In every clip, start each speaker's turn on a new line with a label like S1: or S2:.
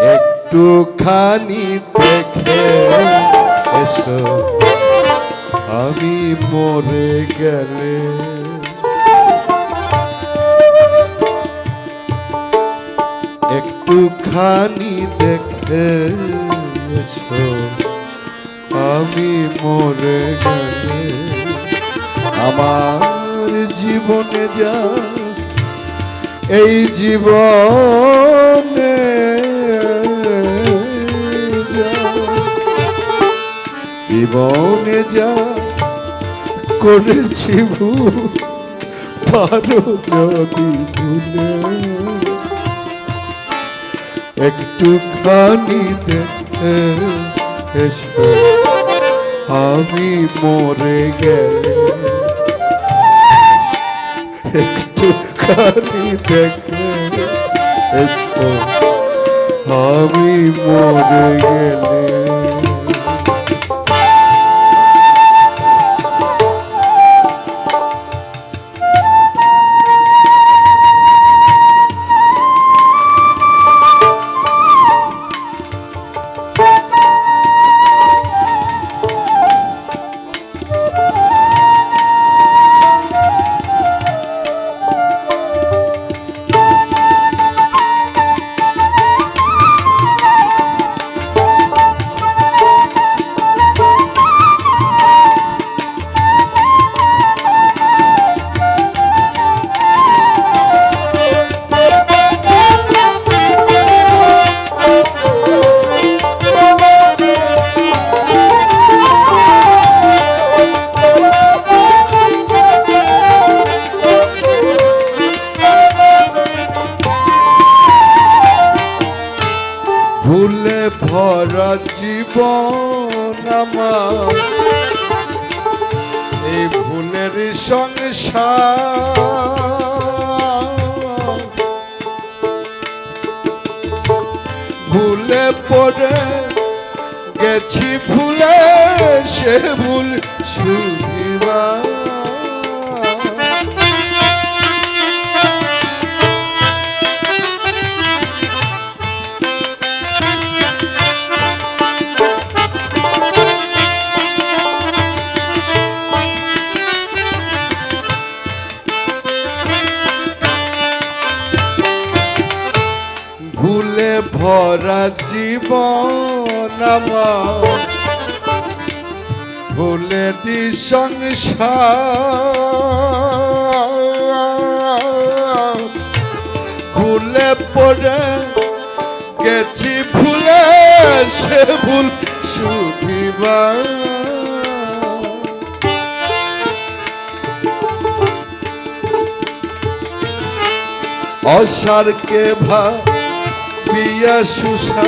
S1: একটুখানি দেখে এসো। আমি মরে গেলে। একটুখানি দেখে এসো। আমি মরে গেলে। আমার জীবনে যা, এই জীবনে জীবনে যা করেছি ভুল পারো যদি ভুলে। একটুখানি দেখে আমি মরে গেলে। একটুখানি দেখে এসো। আমি মরে গেলে। পড়ে গেছি ভুলে সে ভুল শুধিবা ভরা জীবন ভুলে দি সংসার ভুলে পড়ে গেছি ভুলে সে ভুল শুধিবা অসারকে ভা বিয়া সুষা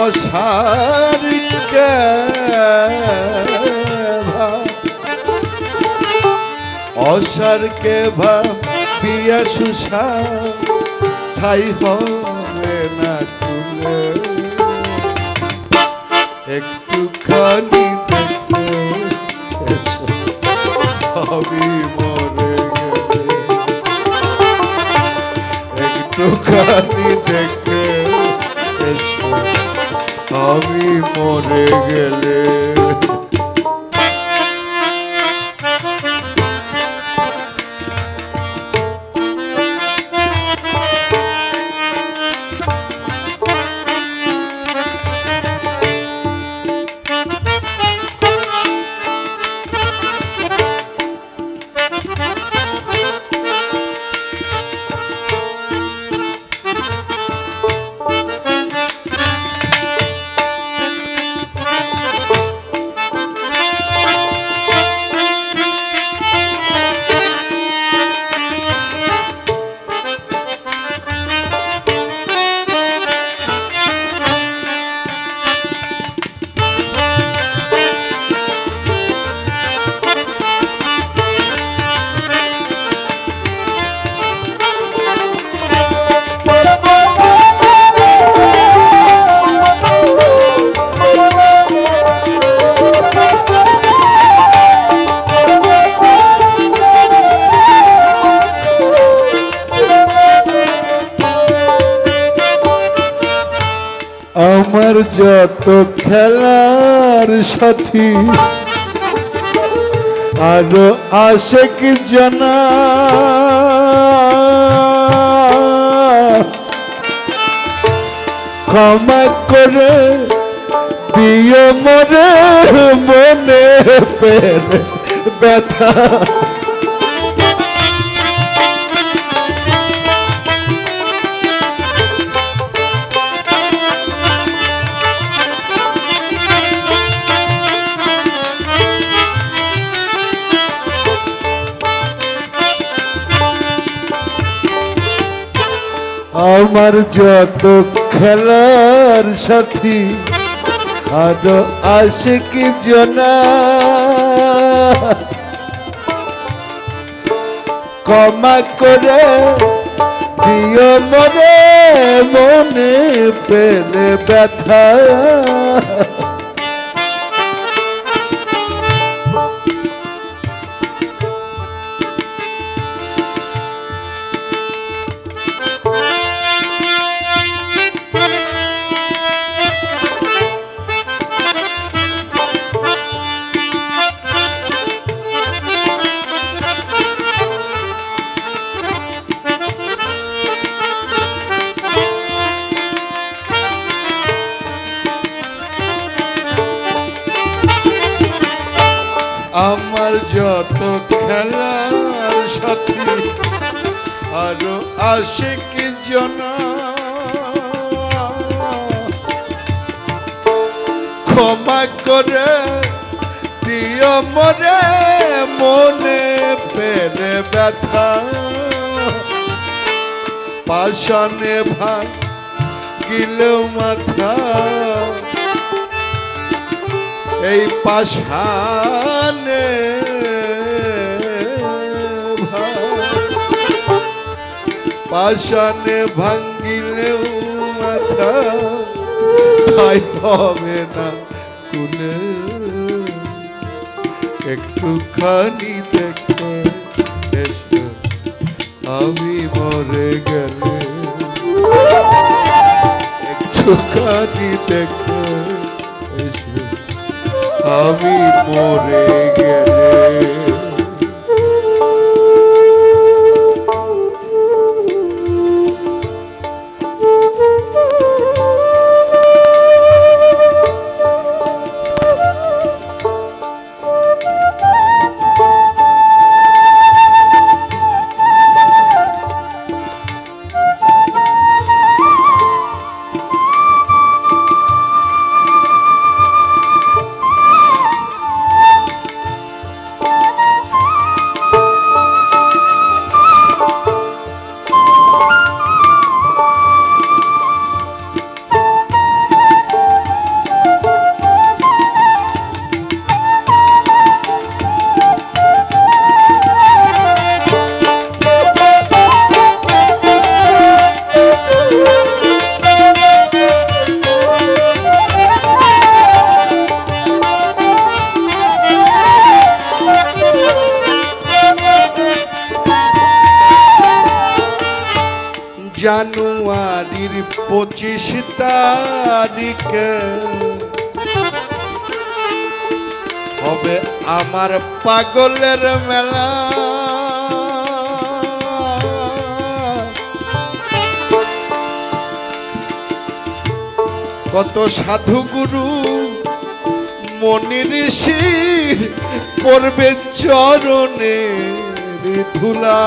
S1: অসারকে অসারকে ভা বিয়া সুষা ঠাই হবে না তুলে একটুখানি একটুখানি দেখে আমি মরে গেলে যত খেলার সাথী আরও আশেক জানা। ক্ষমা করে দিয়ে মরে মনে পেরে ব্যথা। আমার যত খেলার সাথী আরও কি জনা। ক্ষমা করে দিও মরে মনে পেলে ব্যথা। আমার যত খেলার সাথী, আরও আশিক জনা। ক্ষমা করে দিও মরে, মনে পেলে ব্যথা। পাশানে ভাঙ গিলেও মাথা। এই পাশানে পাশানে ভাঙ্গিলেও মাথা ঠাই হবে না কুলে। একটুখানি দেখে, এসো, আমি মরে গেলে। একটুখানি দেখে। এসো আমি মরে গেলে জানুয়ারির পঁচিশ তারিখে। হবে আমার পাগলের মেলা। কত সাধু গুরু মনি ঋষির করবে চরণে ধুলা।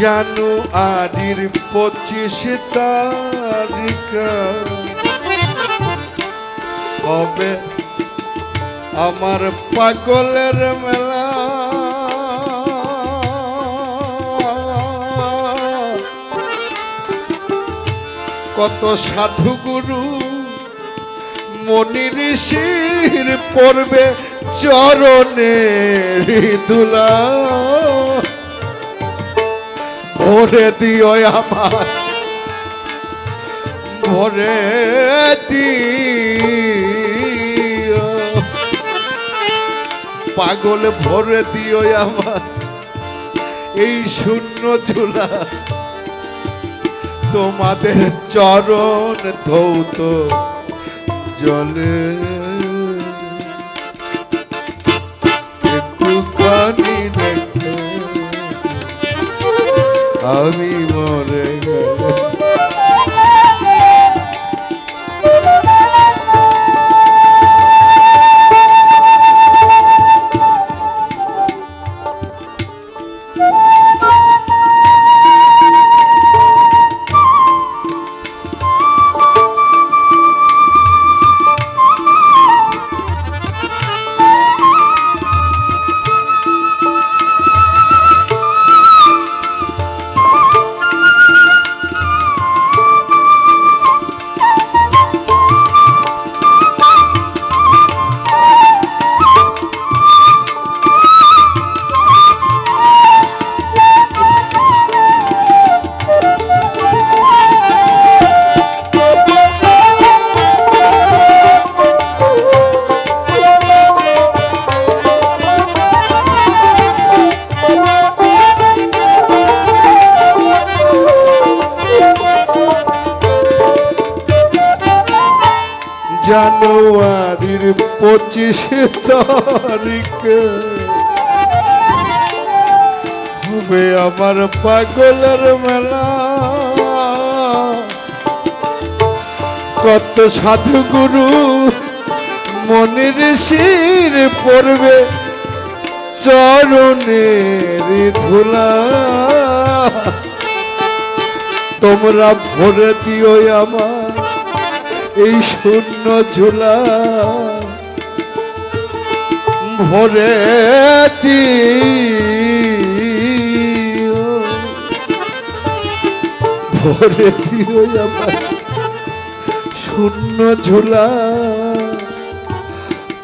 S1: জানুয়ারির পঁচিশ তারিখ। হবে আমার পাগলের মেলা। কত সাধু গুরু মনি ঋষির পড়বে চরণে দুলা ভরে দিও আমার। ভরে দিও। পাগল, ভরে দিও আমার। এই শূন্য ঝুলা তোমাদের চরণ ধৌত জলে। একটুখানি দেখে আমি মরে গেলে জানুয়ারির পঁচিশ তারিখে। হবে আমার পাগলের মেলা। কত সাধু গুরু মনের শির পড়বে চরণের ধুলা। তোমরা ভরে দিও আমার এই শূন্য ঝুলা ভরে ভরে শূন্য ঝুলা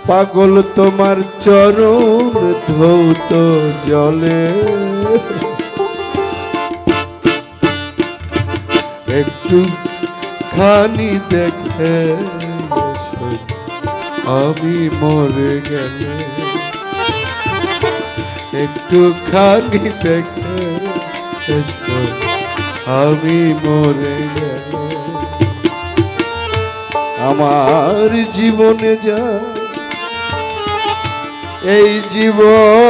S1: পাগল তোমার চরণ ধৌত জলে। একটু খানি দেখে আমি মরে গেলে। একটু খানি দেখে আমি মরে গেলে। আমার জীবনে যা, এই জীবনে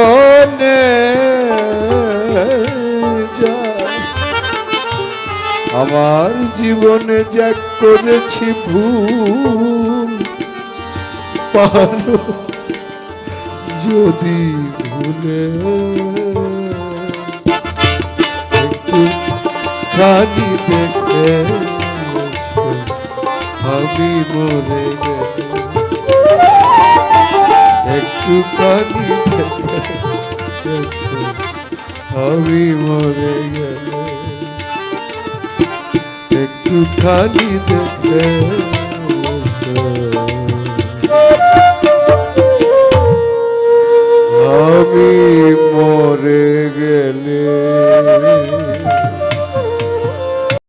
S1: আমার জীবনে যা করেছি ভুল। পারো যদি ভুলে। খানি দেখে আমি মরে একটু খানি দেখে আমি মরে গেলে। উঠানি দেখে আমি মরে গ